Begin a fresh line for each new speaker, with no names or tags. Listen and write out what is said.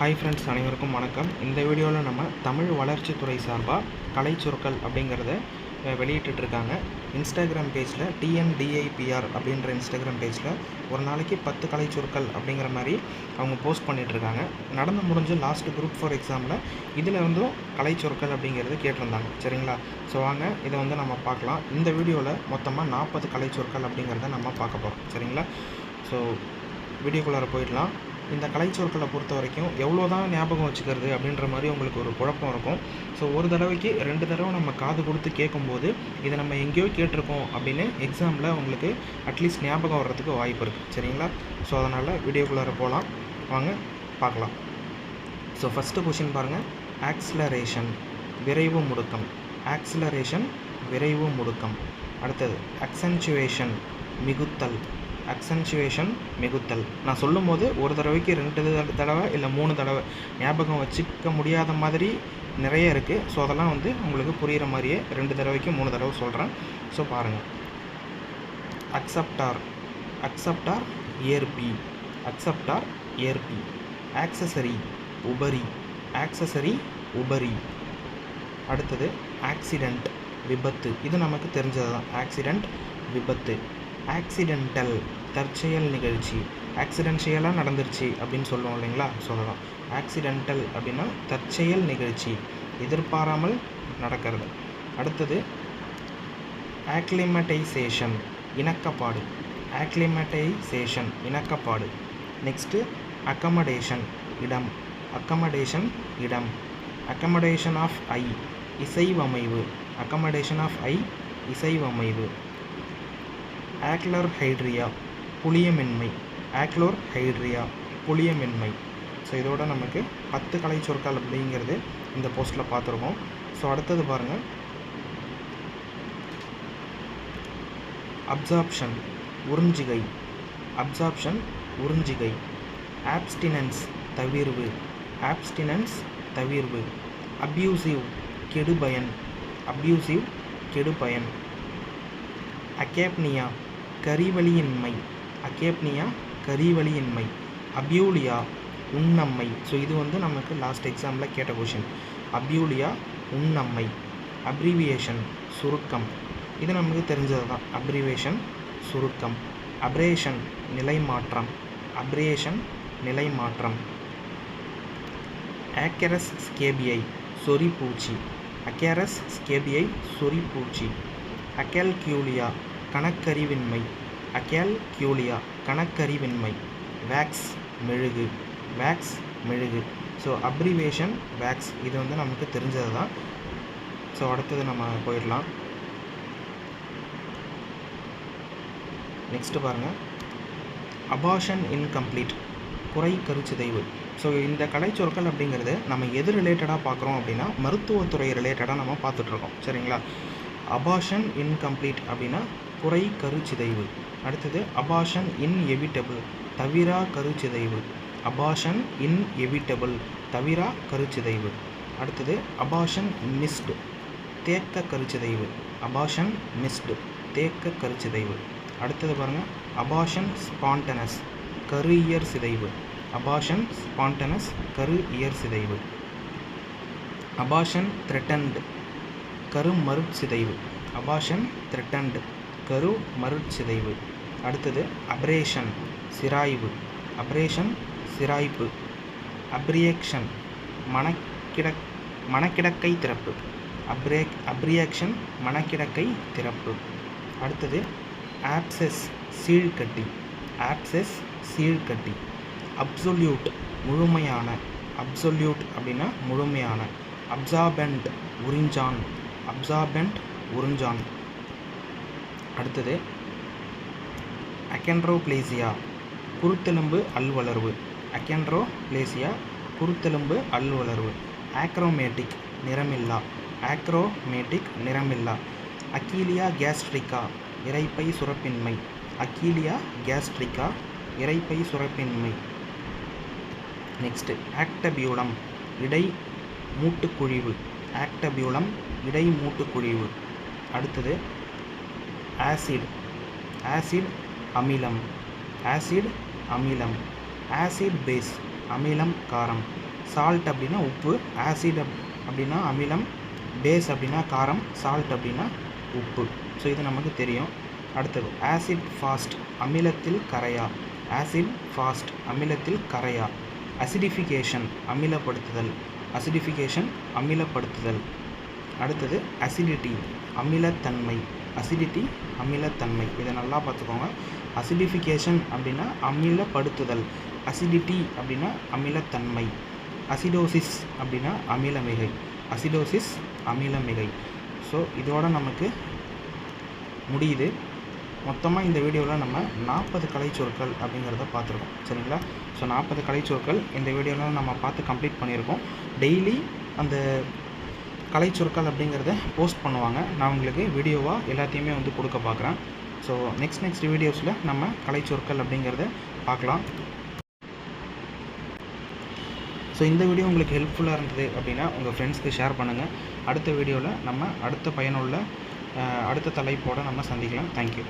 Hi friends அனைவருக்கும் வணக்கம். இந்த வீடியோவில் நம்ம தமிழ் வளர்ச்சித்துறை சார்பாக கலைச்சொற்கள் அப்படிங்கிறத வெளியிட்டுருக்காங்க இன்ஸ்டாகிராம் பேஜில் டிஎன்டிஐபிஆர் அப்படின்ற இன்ஸ்டாகிராம் பேஜில் ஒரு நாளைக்கு பத்து கலைச்சொற்கள் அப்படிங்கிற மாதிரி அவங்க போஸ்ட் பண்ணிகிட்ருக்காங்க நடந்து முடிஞ்ச லாஸ்ட் குரூப் ஃபோர் எக்ஸாமில் இதில் இருந்தும் கலைச்சொற்கள் அப்படிங்கிறது கேட்டிருந்தாங்க. சரிங்களா? ஸோ வாங்க இதை வந்து நம்ம பார்க்கலாம். இந்த வீடியோவில் மொத்தமாக நாற்பது கலைச்சொற்கள் அப்படிங்கிறத நம்ம பார்க்க போகிறோம் சரிங்களா? ஸோ வீடியோக்குள்ளார போயிடலாம். இந்த கலைச்சொற்களை பொறுத்த வரைக்கும் எவ்வளோ தான் ஞாபகம் வச்சுக்கிறது அப்படின்ற மாதிரி உங்களுக்கு ஒரு குழப்பம் இருக்கும். ஸோ ஒரு தடவைக்கு ரெண்டு தடவை நம்ம காது கொடுத்து கேட்கும்போது இதை நம்ம எங்கேயோ கேட்டிருக்கோம் அப்படின்னு எக்ஸாமில் உங்களுக்கு அட்லீஸ்ட் ஞாபகம் வர்றதுக்கு வாய்ப்பு இருக்குது சரிங்களா? ஸோ அதனால் வீடியோக்குள்ளார போகலாம் வாங்க பார்க்கலாம். ஸோ ஃபஸ்ட்டு கொஷின் பாருங்கள் ஆக்ஸலரேஷன் விரைவு முடுக்கம். ஆக்ஸலரேஷன் விரைவு முடுக்கம். அடுத்தது அக்சென்ச்சுவேஷன் மிகுத்தல். அக்சன்சுவேஷன் மிகுத்தல். நான் சொல்லும்போது ஒரு தடவைக்கு ரெண்டு தடவை இல்லை மூணு தடவை ஞாபகம் வச்சுக்க முடியாத மாதிரி நிறைய இருக்குது ஸோ அதெல்லாம் வந்து உங்களுக்கு புரிகிற மாதிரியே ரெண்டு தடவைக்கு மூணு தடவை சொல்கிறேன் ஸோ பாருங்கள் அக்செப்டார் அக்செப்டார் ஏற்பி. அக்செப்டார் ஏற்பி. ஆக்சசரி உபரி. ஆக்சசரி உபரி. அடுத்தது ஆக்சிடெண்ட் விபத்து. இது நமக்கு தெரிஞ்சது தான் ஆக்சிடெண்ட் விபத்து. ஆக்சிடென்டல் தற்செயல் நிகழ்ச்சி ஆக்சிடென்ஷியலாக நடந்துருச்சு அப்படின்னு சொல்லுவோம் இல்லைங்களா? சொல்லலாம். ஆக்சிடென்டல் அப்படின்னா தற்செயல் நிகழ்ச்சி எதிர்பாராமல் நடக்கிறது. அடுத்தது ஆக்லிமட்டைசேஷன் இணக்கப்பாடு. ஆக்லிமட்டைசேஷன் இணக்கப்பாடு. நெக்ஸ்ட்டு அக்கமடேஷன் இடம். அக்கமடேஷன் இடம். அக்கமடேஷன் ஆஃப் ஐ இசைவமைவு. Accommodation of eye இசைவமைவு. ஆக்லர் ஹைட்ரியா புளியமின்மை ஆக்லோர் ஹைட்ரியா புளியமின்மை. ஸோ இதோட நமக்கு பத்து கலை சொற்கள் அப்படிங்கிறது இந்த போஸ்ட்டில் பார்த்துருக்கோம். ஸோ அடுத்தது பாருங்கள் அப்சார்ப்ஷன் உறிஞ்சிகை. அப்சார்ப்ஷன் உறிஞ்சிகை. ஆப்ஸ்டினன்ஸ் தவிர்வு. ஆப்ஸ்டினன்ஸ் தவிர்வு. அப்யூசிவ் கெடுபயன். அப்யூசிவ் கெடுபயன். அகேப்னியா கரிவழியின்மை. அகேப்னியா கரிவழியின்மை அபியூலியா உண்ணம்மை ஸோ இது வந்து நமக்கு லாஸ்ட் எக்ஸாமில் கேட்ட கொஷின் அபியூலியா உண்ணம்மை அப்ரிவியேஷன் சுருக்கம். இது நமக்கு தெரிஞ்சது தான் அப்ரிவேஷன் சுருக்கம். அப்ரேஷன் நிலைமாற்றம். அப்ரேஷன் நிலைமாற்றம். ஆக்கரஸ் ஸ்கேபியை சொறிப்பூச்சி. அக்கேரஸ் ஸ்கேபியை சொறிப்பூச்சி. பூச்சி கியூலியா கணக்கறிவின்மை அக்கேல் கியூலியா கணக்கறிவின்மை வேக்ஸ் மெழுகு வேக்ஸ் மெழுகு. So abbreviation wax. இது வந்து நமக்கு தெரிஞ்சது தான் ஸோ அடுத்தது நம்ம போயிடலாம். நெக்ஸ்ட்டு பாருங்கள் அபாஷன் இன்கம்ப்ளீட் குறை கருச்சிதைவு. ஸோ இந்த கலைச்சொற்கள் அப்படிங்கிறது நம்ம எது ரிலேட்டடாக பார்க்குறோம் அப்படின்னா மருத்துவத்துறை ரிலேட்டடாக நம்ம பார்த்துட்ருக்கோம் சரிங்களா? அபாஷன் இன்கம்ப்ளீட் அப்படின்னா குறை கருச்சிதைவு அடுத்தது அபாஷன் இன்எவிட்டபிள். தவிரா கருச்சிதைவு. Abortion inevitable. தவிரா கருச்சிதைவு. அடுத்தது அபாஷன் மிஸ்டு. தேக்க கருச்சிதைவு. Abortion missed. தேக்க கருச்சிதைவு. அடுத்தது பாருங்கள் அபாஷன் ஸ்பான்டனஸ் கரு இயர் சிதைவு. அபாஷன் ஸ்பான்டனஸ் கரு இயர் சிதைவு. Abortion threatened. கரு மருட்சிதைவு அபாஷன் த்ரெட்டன்டு. கரு மருட்சிதைவு. அடுத்தது அப்ரேஷன் சிராய்வு. அப்ரேஷன் சிராய்ப்பு. அப்ரியேக்ஷன் மனக்கிடக் மனக்கிடக்கை திறப்பு. அப்ரேக் அப்ரியாக்ஷன் மனக்கிடக்கை திறப்பு. அடுத்தது ஆப்சஸ் சீழ்கட்டி. ஆப்சஸ் சீழ்கட்டி. அப்சொல்யூட் முழுமையான. அப்சொல்யூட் அப்படின்னா முழுமையான. அப்சாபெண்ட் உறிஞ்சான். அப்சார்பண்ட் உறிஞ்சான். அடுத்தது அகென்ட்ரோப்ளேசியா குருத்தெலும்பு அல்வளர்வு. அகென்ட்ரோப்ளேசியா குருத்தெலும்பு அல்வளர்வு. ஆக்ரோமேட்டிக் நிறமில்லா. ஆக்ரோமேட்டிக் நிறமில்லா. அக்கீலியா கேஸ்ட்ரிக்கா இரைப்பை சுரப்பின்மை. அக்கீலியா கேஸ்ட்ரிக்கா இரைப்பை சுரப்பின்மை. நெக்ஸ்ட் ஆக்டபியூலம் இடை மூட்டுக்குழிவு. ஆக்டபியூலம் இடை மூட்டுக்குழிவு. அடுத்தது ஆசிட். ஆசிட் அமிலம். ஆசிட் அமிலம். ஆசிட் பேஸ் அமிலம் காரம். சால்ட் அப்படின்னா உப்பு ஆசிட் அப் அப்படின்னா அமிலம் பேஸ் அப்படின்னா காரம் சால்ட் அப்படின்னா உப்பு. ஸோ இது நமக்கு தெரியும். அடுத்தது ஆசிட் ஃபாஸ்ட் அமிலத்தில் கரையா? ஆசிட் ஃபாஸ்ட் அமிலத்தில் கரையா? அசிடிஃபிகேஷன் அமிலப்படுத்துதல். அசிடிஃபிகேஷன் அமிலப்படுத்துதல். அடுத்தது அசிடிட்டி அமிலத்தன்மை. அசிடிட்டி அமிலத்தன்மை. இதை நல்லா பார்த்துக்கோங்க. அசிடிஃபிகேஷன் அப்படின்னா அமிலப்படுத்துதல். அசிடிட்டி அப்படின்னா அமிலத்தன்மை. அசிடோசிஸ் அப்படின்னா அமிலமிகை. அசிடோசிஸ் அமிலமிகை. ஸோ இதோட நமக்கு முடியுது. மொத்தமாக இந்த வீடியோவில் நம்ம நாற்பது கலைச்சொற்கள் அப்படிங்கிறத பார்த்துருக்கோம். சரிங்களா? ஸோ நாற்பது கலைச்சொற்கள். இந்த வீடியோவில் நம்ம பார்த்து கம்ப்ளீட் பண்ணியிருக்கோம். டெய்லி அந்த கலை சொற்கள் அப்படிங்கிறத போஸ்ட் பண்ணுவாங்க. நான் உங்களுக்கு வீடியோவாக எல்லாத்தையுமே வந்து கொடுக்க பார்க்குறேன். ஸோ நெக்ஸ்ட் நெக்ஸ்ட் வீடியோஸில் நம்ம கலைச்சொற்கள் அப்படிங்கிறத பார்க்கலாம். ஸோ இந்த வீடியோ உங்களுக்கு ஹெல்ப்ஃபுல்லாக இருந்தது அப்படின்னா உங்கள் ஃப்ரெண்ட்ஸ்க்கு ஷேர் பண்ணுங்கள் அடுத்த வீடியோவில் நம்ம அடுத்த பயனுள்ள அடுத்த தலைப்போடு நம்ம சந்திக்கலாம். தேங்க்யூ